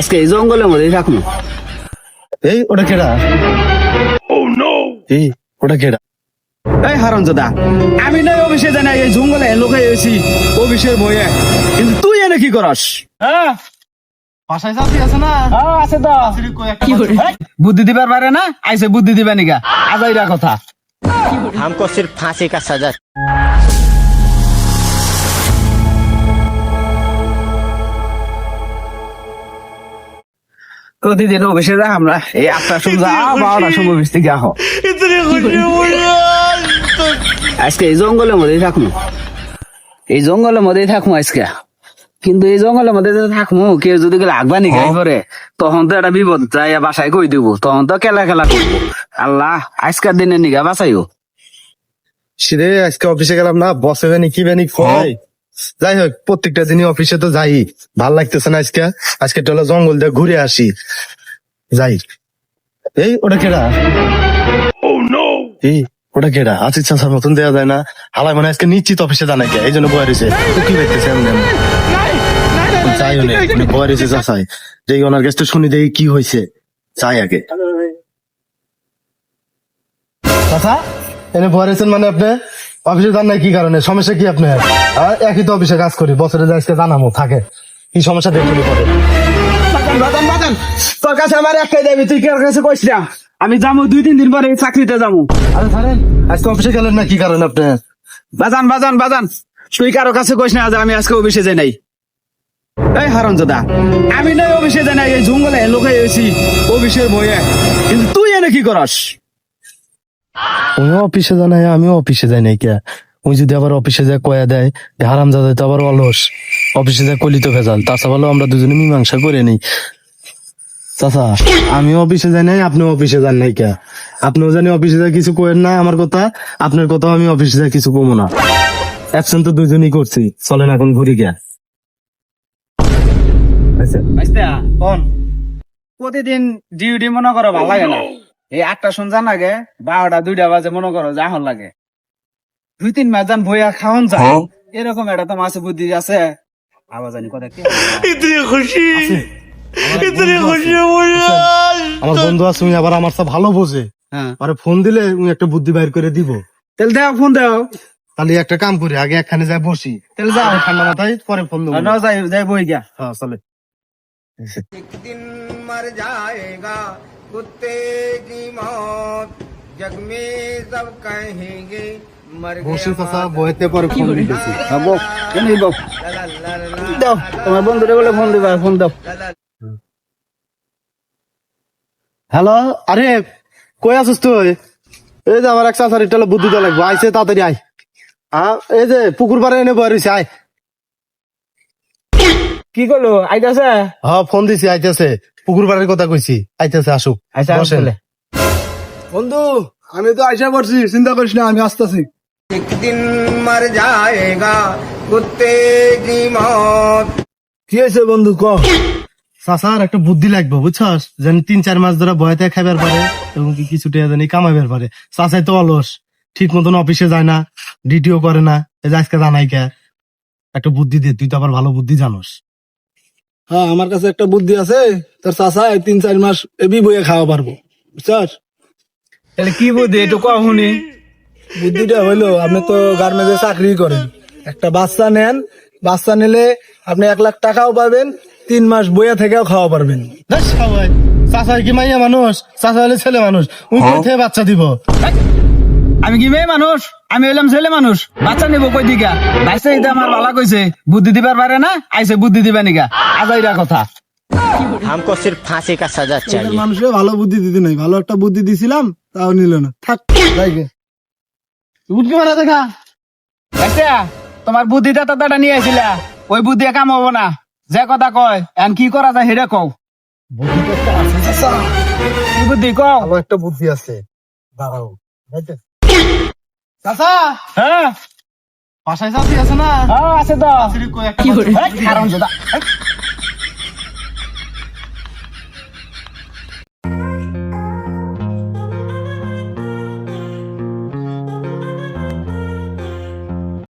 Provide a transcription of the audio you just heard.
আজকে এই জঙ্গলের মধ্যে থাকুন। এই ওটা কেডা? Oh, ও নো এই ওটা কেডা? এই হারন দাদা আমি নয় অফিসে জানাই এই জঙ্গলে লোকে এসেছি অফিসের বইয়ে কিন্তু তুই এনে কি করস? হ্যাঁ? বাসায় চাষি আছে না? হ্যাঁ, আছে তো। বুদ্ধি দিবার পারে না? আইসে বুদ্ধি দিবা নিকা আজাইরা কথা। হামকো সির ফাঁসি কা সাজা। প্রতিদিন অফিসে যা আমরা। এই আটটার সময় যা বারোটার সময় অফিস থেকে আহ আজকে এই জঙ্গলের মধ্যেই থাকুন এই জঙ্গলের মধ্যেই থাকুন আজকে। কিন্তু এই জঙ্গলের মধ্যে যদি থাকব কেউ যদি গেলে আগবা নিগাই করে তখন তো একটা বিপদ যাই বাসায় কই দিব? তখন তো খেলা খেলা করব। আল্লাহ আজকের দিনে নিগা বাঁচাইও। সিরে আজকে অফিসে গেলাম না বসে বেনি কি বেনি কয়। যাই হোক প্রত্যেকটা দিনই অফিসে তো যাই। ভালো লাগতেছে না আজকে। আজকে টলা জঙ্গল দিয়ে ঘুরে আসি। যাই। এই ওটা কেডা? এই ওটা কেডা? চাষার মতন দেওয়া যায় না। হালাই মানে আজকে নিশ্চিত অফিসে জানাই কে এই জন্য বয়ে রয়েছে। কি দেখতেছে এমনি? যাই বয়ে রয়েছে চাষাই যে ওনার কাছে শুনি দেখি কি হয়েছে। যাই আগে। এনে বয়ে রয়েছেন মানে আপনি? অফিসে যান নাই কি কারণে? সমস্যা কি আপনার? একই তো অফিসে কাজ করি বছরে যা আজকে জানামো থাকে। কি সমস্যা দেখুন পরে। তোর কাছে আমার একটাই দেবি তুই কার কাছে কইস না? আমি যাব দুই তিন দিন পরে এই চাকরিতে যাব আরে আজকে অফিসে গেলেন না কি কারণে আপনি বাজান বাজান বাজান তুই কারও কাছে কইস না যে আমি আজকে অফিসে যাই নাই। এই হারন দাদা আমি নয় অফিসে যাই নাই এই জঙ্গলে লোকে এসেছি অফিসের বইয়ে। কিন্তু তুই এনে কি করস? উনিও অফিসে জানাই আমিও অফিসে যাই নাই কে? উনি যদি আবার অফিসে যায় কয়া দেয় হারাম জাদাই তো আবার অলস। অফিসে যায় কলিত ভেজাল। তাছাড়া আমরা দুজনে মীমাংসা করে নিই। চাচা, আমিও অফিসে যাই নাই আপনি অফিসে যান নাই কে? আপনিও জানি অফিসে যায় কিছু করেন না, আমার কথা। আপনার কথাও আমি অফিসে যায় কিছু কমো না। অ্যাবসেন্ট তো দুজনই করছি। চলেন এখন ঘুরি গে প্রতিদিন ডিউটি মনে করো, ভালো লাগে না। এই আটটা সন্ধ্যান আগে বারোটা দুইটা বাজে মনে করো যা হল লাগে। দুই তিন মাস যান বইয়া খাওয়ান যায়। হ্যাঁ। এরকম এটা তো মাসে বুদ্ধি আছে। আবার জানি কথা খুশি। আমার বন্ধু আছে। উনি আবার আমার ভালো বোঝে। হ্যাঁ। আরে ফোন দিলে উনি একটা বুদ্ধি বাইর করে দিব। দাও ফোন দাও। তাহলে একটা কাম করি আগে একখানে যাই বসি। তাহলে যাও। ঠান্ডা মাথায় পরে ফোন দেবো। না যাই যাই বই গিয়া। হ্যাঁ চলে। একদিন যায়গা कुत्ते की मौत जग में सब कहेंगे मर বসে চাচা বইতে পরে ফোন দিতেছি হবো এনে বউ দাও তোমার বন্ধুরে বলে ফোন দিবা ফোন দাও হ্যালো আরে কই আছিস তুই এই যে আমার এক চাচার এটা বুদ্ধি দেওয়া লাগবে আইসে তাড়াতাড়ি আয় হ্যাঁ এই যে পুকুর পাড়ে এনে বয়ে রয়েছে আয় কি করল আইতাছে? হ্যাঁ ফোন দিছি আইতাছে। পুকুর পাড়ের কথা কইছি। আইতাছে আসুক। আইসা আসলে বন্ধু আমি তো আইসা পড়ছি চিন্তা করিস না আমি আসতেছি। একদিন মার যায়গা কুত্তে কি মত কি হয়েছে বন্ধু ক? সাসার একটা বুদ্ধি লাগবে বুঝছস? যেন তিন চার মাস ধরে বয়তে খাইবার পারে এবং কি কিছু টাকা জানি কামাইবার পারে। সাসাই তো অলস ঠিক মতন অফিসে যায় না ডিটিও করে না এই যে আজকে জানাই কে একটা বুদ্ধি দে তুই তো আবার ভালো বুদ্ধি জানোস। হ্যাঁ আমার কাছে একটা বুদ্ধি আছে তোর চাষা তিন চার মাস এবি বইয়ে খাওয়া পারব বুঝছস? তাহলে কি বুদ্ধি একটু কম শুনি। বুদ্ধিটা হইল আপনি তো গার্মেন্টে চাকরি করেন। একটা বাচ্চা নেন বাচ্চা নিলে আপনি এক লাখ টাকাও পাবেন তিন মাস বইয়া থেকেও খাওয়া পারবেন। চাচাই কি মাইয়া মানুষ? চাচা হলে ছেলে মানুষ। উনি কই বাচ্চা দিব। আমি কি মেয়ে মানুষ আমি হইলাম ছেলে মানুষ বাচ্চা নিব কই দিকা বাইসে এটা আমার ভালা কইছে বুদ্ধি দিবার পারে না আইসে বুদ্ধি দিবা নিকা আজাইরা কথা हमको सिर्फ फांसी का सजा चाहिए মানুষের ভালো বুদ্ধি দিতে নাই ভালো একটা বুদ্ধি দিছিলাম তাও নিল না থাক যাই গে। উঠকে মারা দেখা বাইসে তোমার বুদ্ধিটা তো দাদা নিয়ে আইছিলা ওই বুদ্ধি কাম হবো না যে কথা কয় এন কি করা যায় সেটা কও বুদ্ধিটা একটা আছে চাচা। কি বুদ্ধি কও ভালো একটা বুদ্ধি আছে দাঁড়াও বুঝতে? চাচা? হ্যাঁ? বাসায় চাচি আছে না? হ্যাঁ আছে তো। কারণ। এই,